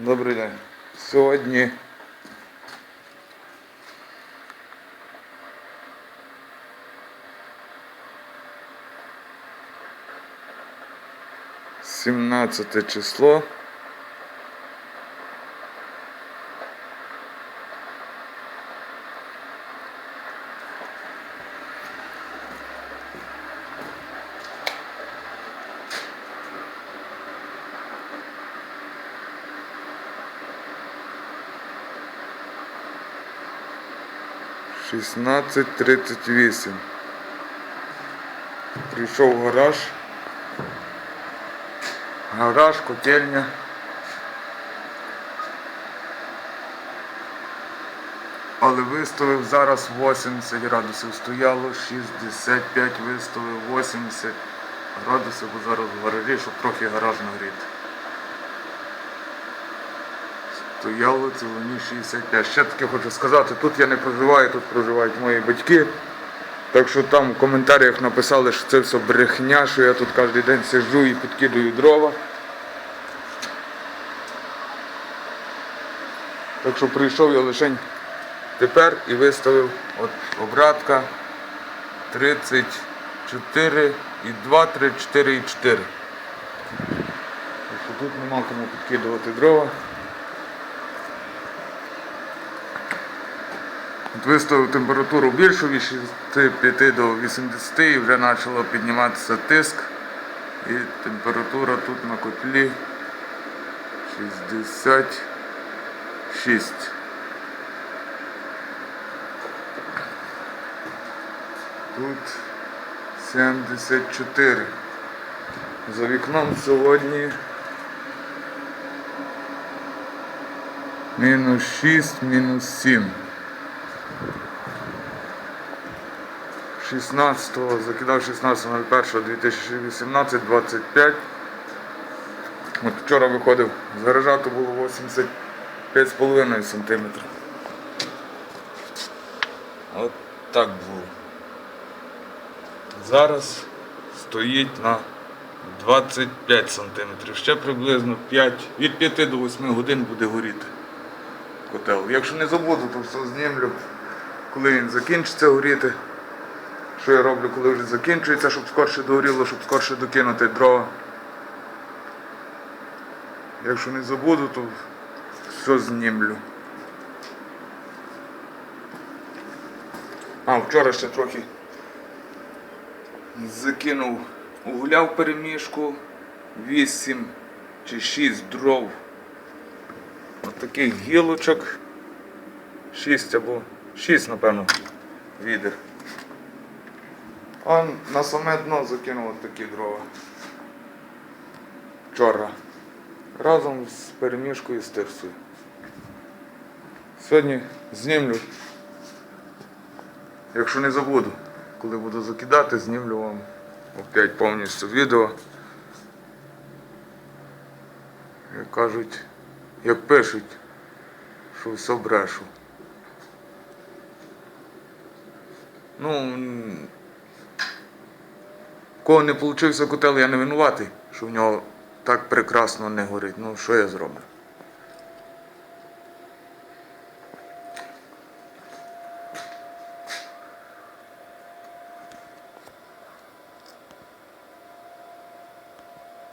Добрий день. Сьогодні сімнадцяте число. Шістнадцять тридцять вісім. Прийшов в гараж. Гараж, котельня. Але виставив зараз 80 градусів. Стояло 65, виставив 80 градусів, бо зараз в гаражі, щоб трохи гараж нагріти. Стояло цілоні 65. Ще таке хочу сказати, тут я не проживаю, тут проживають мої батьки. Так що там в коментарях написали, що це все брехня, що я тут кожен день сиджу і підкидаю дрова. Так що прийшов я лише тепер і виставив от обратка 34 і 2, 34 і 4. Так що тут нема кому підкидувати дрова. Виставив температуру більшу від 65 до 80 і вже почало підніматися тиск. І температура тут на котлі 66. Тут 74. За вікном сьогодні мінус 6, мінус 7. 16-го, закидав 16.01.2018, 25. От вчора виходив з гаража, було 85,5 см. От так було. Зараз стоїть на 25 см. Ще приблизно 5, від 5 до 8 годин буде горіти котел. Якщо не забуду, то все знімлю, коли він закінчиться горіти. Що я роблю, коли вже закінчується, щоб скорше догоріло, щоб скорше докинути дрова. Якщо не забуду, то все знімлю. А, вчора ще трохи закинув угля в перемішку, 8 чи 6 дров. От таких гілочок. 6 або 6, напевно, відер. А на саме дно закинув такі дрова. Вчора. Разом з перемішкою з тирсою. Сьогодні знімлю. Якщо не забуду, коли буду закидати, знімлю вам опять повністю відео. Як кажуть, як пишуть, що все брешу. Ну, кого не вийшов котел, я не винуватий, що в нього так прекрасно не горить. Ну, що я зроблю?